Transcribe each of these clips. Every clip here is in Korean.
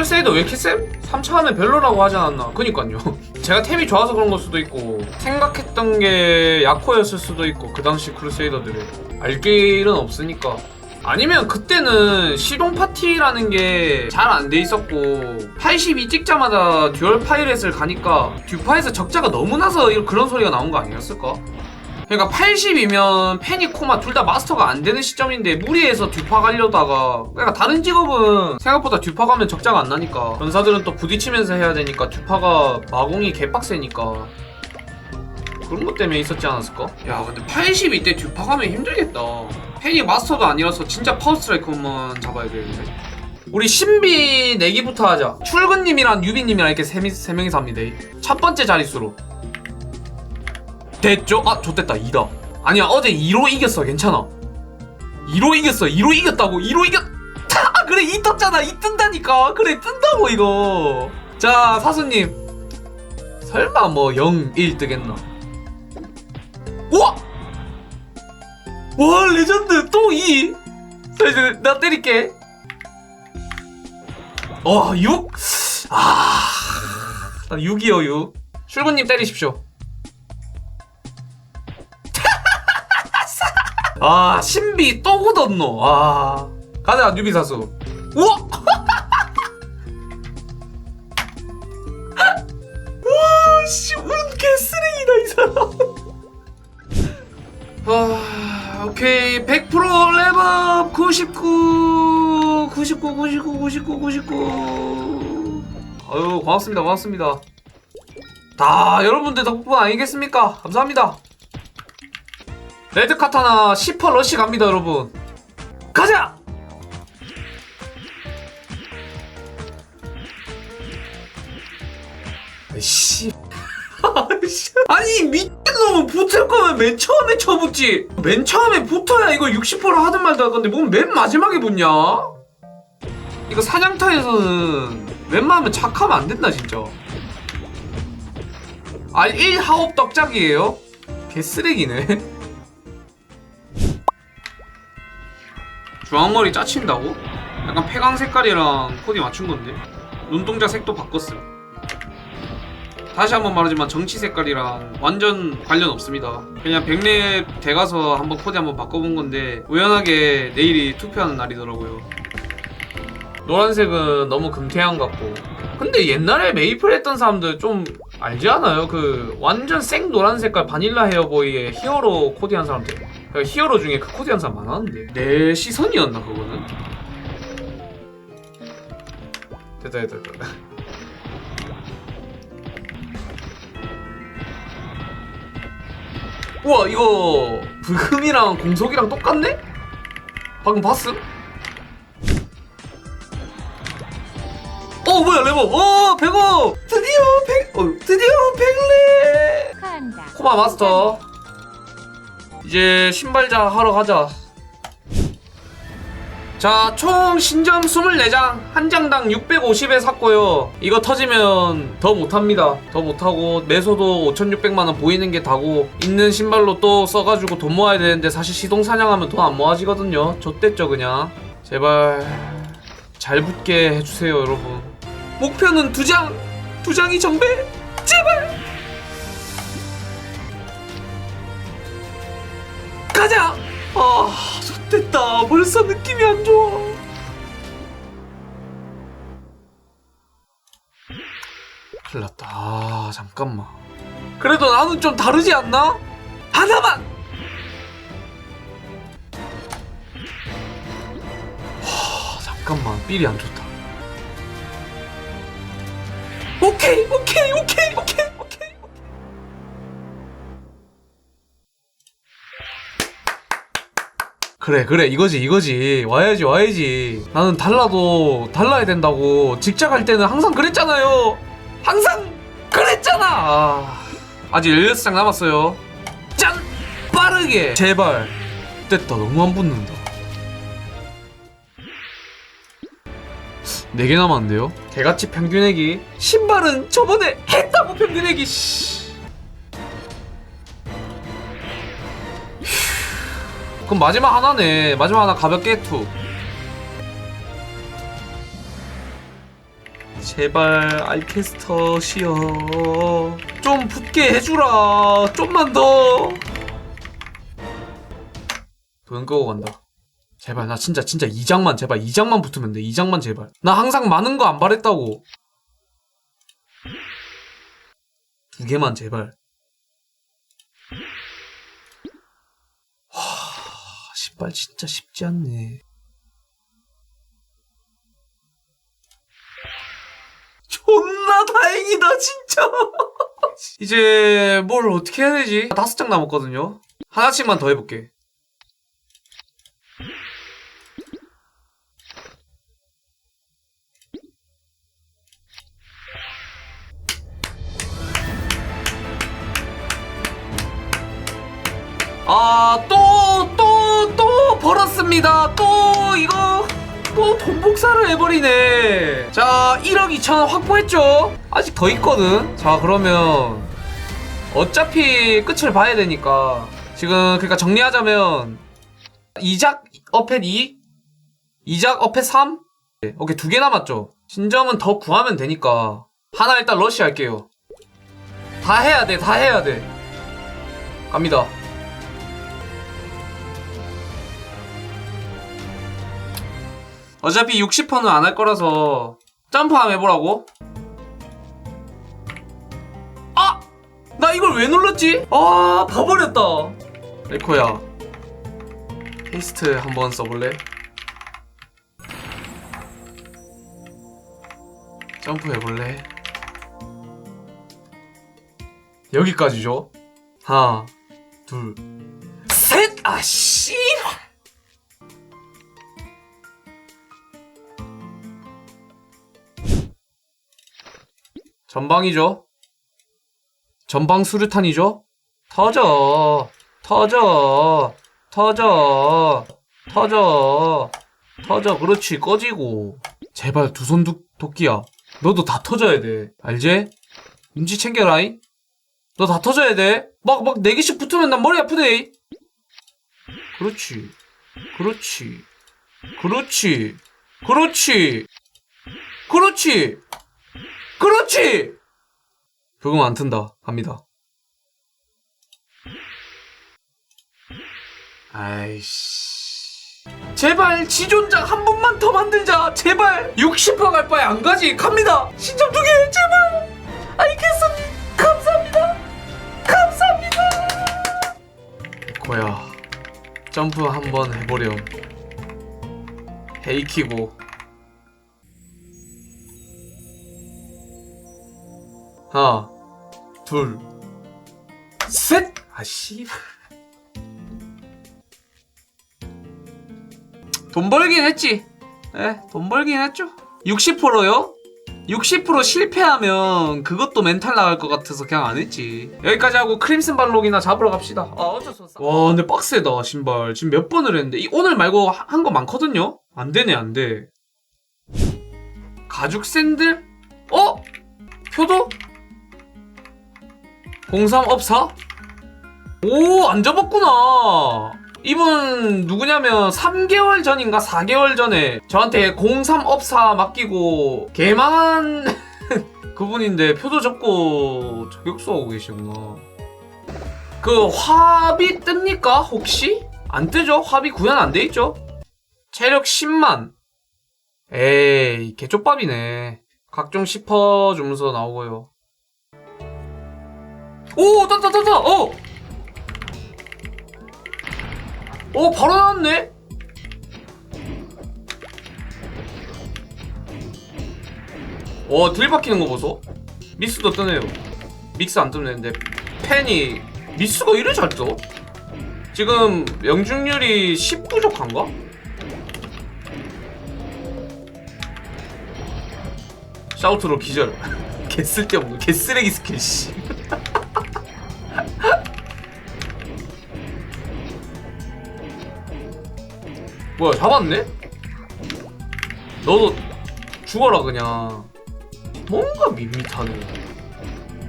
크루세이더 왜 이렇게 쌤? 3차 하면 별로라고 하지 않았나? 그니까요. 제가 템이 좋아서 그런 걸 수도 있고 생각했던 게 약호였을 수도 있고 그 당시 크루세이더들이 알 길은 없으니까 아니면 그때는 시동 파티라는 게 잘 안 돼 있었고 82 찍자마자 듀얼 파이렛을 가니까 듀파에서 적자가 너무 나서 그런 소리가 나온 거 아니었을까? 그러니까 80이면 페니 코마 둘 다 마스터가 안 되는 시점인데 무리해서 듀파 가려다가 그러니까 다른 직업은 생각보다 듀파 가면 적자가 안 나니까. 전사들은 또 부딪히면서 해야 되니까 듀파가 마공이 개빡세니까. 그런 것 때문에 있었지 않았을까? 야 근데 82때 듀파 가면 힘들겠다. 페니 마스터도 아니라서 진짜 파워 스트라이커만 잡아야 되는데. 우리 신비 내기부터 하자. 출근님이랑 유비님이랑 이렇게 세, 미- 세 명이서 합니다. 첫 번째 자릿수로 됐죠? 아, 좋됐다. 2다. 아니야, 어제 2로 이겼어. 괜찮아. 2로 이겼어. 2로 이겼다고. 2로 이겼. 아, 그래, 2 떴잖아. 2 뜬다니까. 그래, 뜬다고, 이거. 자, 사수님. 설마 뭐 0, 1 뜨겠나? 우와! 와, 레전드. 또 2. 자, 이제 나 때릴게. 어, 6? 아. 6이요, 6. 출근님 때리십시오. 아 신비 또 굳었노. 아 가자 뉴비 사수. 우와! 와씨 운 개쓰레기다 이 사람. 아 오케이. 100% 랩업 99 99 99 99 99 아유 고맙습니다 고맙습니다. 다 여러분들 덕분 아니겠습니까? 감사합니다 레드 카타나 10% 러시 갑니다 여러분. 가자! 아이씨. 아니 미친놈은 붙을 거면 맨 처음에 쳐붙지. 맨 처음에 붙어야 이거 60% 하든 말든 할 건데 뭔 맨 마지막에 붙냐? 이거 사냥터에서는 웬만하면 착하면 안 된다 진짜. 아 1 하옵 떡짝이에요? 개쓰레기네 주황머리 짜친다고? 약간 폐광 색깔이랑 코디 맞춘 건데? 눈동자 색도 바꿨어요 다시 한번 말하지만 정치 색깔이랑 완전 관련 없습니다. 그냥 백랩 돼가서 한번 코디 한번 바꿔본 건데 우연하게 내일이 투표하는 날이더라고요. 노란색은 너무 금태양 같고. 근데 옛날에 메이플 했던 사람들 좀 알지 않아요? 그 완전 생 노란 색깔 바닐라 헤어보이의 히어로 코디한 사람들 그 히어로 중에 그 코디 한 사람 많았는데 내 시선이었나 그거는? 됐다 됐다 됐다 우와 이거 브금이랑 공속이랑 똑같네? 방금 봤음? 어 뭐야 레버 어 백업 드디어 백 어, 드디어 백레. 코마 마스터 이제 신발자 하러 가자 자 총 신점 24장 한 장당 650에 샀고요 이거 터지면 더 못합니다 더 못하고 매소도 5600만원 보이는 게 다고 있는 신발로 또 써가지고 돈 모아야 되는데 사실 시동 사냥하면 돈 안 모아지거든요 좆됐죠 그냥 제발 잘 붙게 해주세요 여러분 목표는 두 장! 두 장이 정배! 제발! 가자! 아, 좋됐다. 벌써 느낌이 안 좋아. 큰일 났다. 아, 잠깐만. 그래도 나는 좀 다르지 않나? 하나만! 하, 잠깐만. 삘이 안 좋다. 오케이, 오케이, 오케이. 그래 그래 이거지 이거지. 와야지 와야지. 나는 달라도 달라야 된다고. 직장 할 때는 항상 그랬잖아요. 항상 그랬잖아. 아, 아직 16장 남았어요. 짠! 빠르게. 제발. 됐다 너무 안 붙는다. 4개 남았는데요? 개같이 평균 내기. 신발은 저번에 했다고 평균 내기 씨. 그럼 마지막 하나네. 마지막 하나 가볍게 투. 제발 알캐스터 시여. 좀 붙게 해주라. 좀만 더. 도연 끄고 간다. 제발 나 진짜 진짜 2장만 제발 2장만 붙으면 돼. 2장만 제발. 나 항상 많은 거 안 바랬다고. 두 개만 제발 와 씨발 진짜 쉽지 않네. 존나 다행이다 진짜. 이제 뭘 어떻게 해야 되지? 다섯 장 남았거든요. 하나씩만 더 해볼게. 아, 또, 벌었습니다. 또, 이거, 또 돈 복사를 해버리네. 자, 1억 2천 확보했죠? 아직 더 있거든? 자, 그러면, 어차피 끝을 봐야 되니까, 지금, 그러니까 정리하자면, 이작 어펫 2, 이작 어펫 3, 네, 오케이, 두 개 남았죠? 신점은 더 구하면 되니까, 하나 일단 러시 할게요. 다 해야 돼, 다 해야 돼. 갑니다. 어차피 60%는 안 할 거라서 점프 한번 해보라고 아! 나 이걸 왜 눌렀지? 아 봐버렸다 에코야 페이스트 한번 써볼래? 점프 해볼래? 여기까지죠? 하나 둘셋 아씨 전방이죠. 전방 수류탄이죠. 터져, 터져, 터져, 터져, 터져. 그렇지, 꺼지고. 제발 두 손 도끼야. 너도 다 터져야 돼. 알지? 눈치 챙겨라잉. 너 다 터져야 돼. 막, 막, 네 개씩 붙으면 난 머리 아프대. 그렇지. 그렇지. 그렇지. 그렇지. 그렇지. 그렇지! 부금 안 튼다. 갑니다. 아이씨. 제발 지존장 한 번만 더 만들자. 제발. 60%갈 바에 안 가지. 갑니다. 신점 두 개. 제발. 알겠습니다. 감사합니다. 감사합니다. 에코야. 점프 한번 해보렴. 헤이키고. 하나, 둘, 셋! 아, 씨. 돈 벌긴 했지. 예, 돈 벌긴 했죠. 60%요? 60% 실패하면 그것도 멘탈 나갈 것 같아서 그냥 안 했지. 여기까지 하고 크림슨 발록이나 잡으러 갑시다. 아, 어쩔 수 없어. 와, 근데 빡세다, 신발. 지금 몇 번을 했는데. 이- 오늘 말고 한 거 많거든요? 안 되네, 안 돼. 가죽 샌들? 어? 표도? 03 업사? 오, 안 접었구나. 이분 누구냐면 3개월 전인가 4개월 전에 저한테 03 업사 맡기고 개망한 그분인데 표도 접고 저격수하고 계시구나. 그 화비 뜹니까 혹시? 안 뜨죠? 화비 구현 안 돼 있죠? 체력 10만. 에이, 개쪽밥이네. 각종 10퍼 주문서 나오고요. 오, 떴다, 떴다, 어! 오, 바로 나왔네? 와, 딜 박히는 거 보소? 미스도 뜨네요. 믹스 안 뜨는데, 펜이, 미스가 이래 잘 떠? 지금, 명중률이 10 부족한가? 샤우트로 기절. 개 쓸데없는, 개 쓰레기 스킬, 씨. 뭐야 잡았네? 너도 죽어라 그냥. 뭔가 밋밋하네.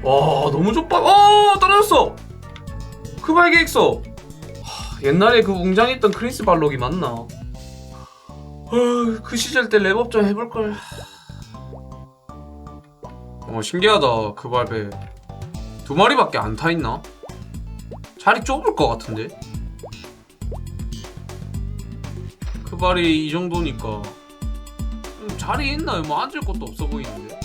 와 너무 좁아. 어 떨어졌어! 크발계획서. 옛날에 그 웅장했던 크리스 발록이 맞나? 어, 그 시절 때 랩업 좀 해볼걸. 어 신기하다 그 발배 두 마리밖에 안 타 있나? 자리 좁을 것 같은데 그 발이 이 정도니까 음, 자리 있나요? 뭐 앉을 곳도 없어 보이는데